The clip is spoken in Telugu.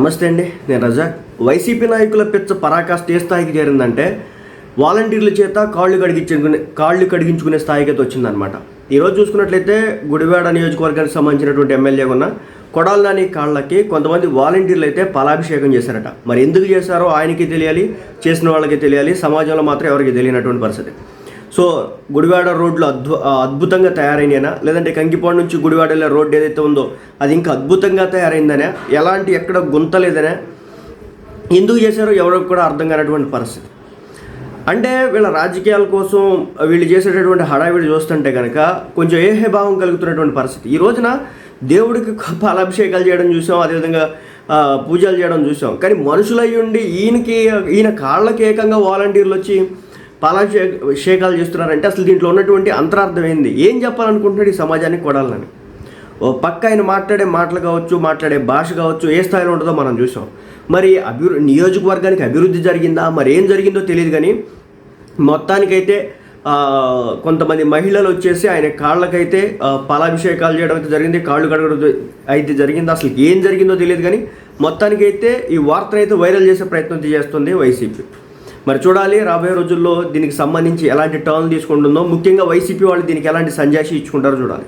నమస్తే అండి నేను రజాక్ వైసీపీ నాయకుల పిచ్చ పరాకాష్ట ఏ స్థాయికి చేరిందంటే వాలంటీర్ల చేత కాళ్ళు కడిగించుకునే కాళ్ళు కడిగించుకునే స్థాయికి అయితే వచ్చిందనమాట ఈరోజు చూసుకున్నట్లయితే గుడివాడ నియోజకవర్గానికి సంబంధించినటువంటి ఎమ్మెల్యే ఉన్న కొడాలని కాళ్ళకి కొంతమంది వాలంటీర్లు అయితే పాలాభిషేకం చేశారట. మరి ఎందుకు చేశారో ఆయనకి తెలియాలి చేసిన వాళ్ళకి తెలియాలి సమాజంలో మాత్రం ఎవరికి తెలియనటువంటి పరిస్థితి. సో గుడివాడ రోడ్లు అద్భు అద్భుతంగా తయారైనాయనా లేదంటే కంకిపాడు నుంచి గుడివాడ వెళ్ళే రోడ్డు ఏదైతే ఉందో అది ఇంకా అద్భుతంగా తయారైందనే. ఎలాంటి ఎక్కడ గుంత లేదనే. ఎందుకు చేశారో ఎవరికి కూడా అర్థం కానటువంటి పరిస్థితి. అంటే వీళ్ళ రాజకీయాల కోసం వీళ్ళు చేసేటటువంటి హడావిడి చూస్తుంటే కనుక కొంచెం ఏహే భావం కలుగుతున్నటువంటి పరిస్థితి. ఈ రోజున దేవుడికి పాలాభిషేకాలు చేయడం చూసాం అదేవిధంగా పూజలు చేయడం చూసాం. కానీ మనుషులయ్యుండి ఈయనకి ఈయన కాళ్ళకి ఏకంగా వాలంటీర్లు వచ్చి పాలాభిషేకాలు చేస్తున్నారంటే అసలు దీంట్లో ఉన్నటువంటి అంతరార్థం ఏంది? ఏం చెప్పాలనుకుంటున్నాడు ఈ సమాజానికి కొడాలని? ఓ పక్క ఆయన మాట్లాడే మాటలు కావచ్చు మాట్లాడే భాష కావచ్చు ఏ స్థాయిలో ఉంటుందో మనం చూసాం. మరి అభివృద్ధి నియోజకవర్గానికి అభివృద్ధి జరిగిందా? మరి ఏం జరిగిందో తెలియదు కానీ మొత్తానికైతే కొంతమంది మహిళలు వచ్చేసి ఆయన కాళ్ళకైతే పాలాభిషేకాలు చేయడం అయితే జరిగింది కాళ్ళు కడగడం అయితే జరిగింది. అసలు ఏం జరిగిందో తెలియదు కానీ మొత్తానికైతే ఈ వార్తను అయితే వైరల్ చేసే ప్రయత్నం చేస్తుంది వైసీపీ. మరి చూడాలి రాబోయే రోజుల్లో దీనికి సంబంధించి ఎలాంటి టర్న్ తీసుకుంటుందో. ముఖ్యంగా వైసీపీ వాళ్ళు దీనికి ఎలాంటి సంజాషి ఇచ్చుకుంటారో చూడాలి.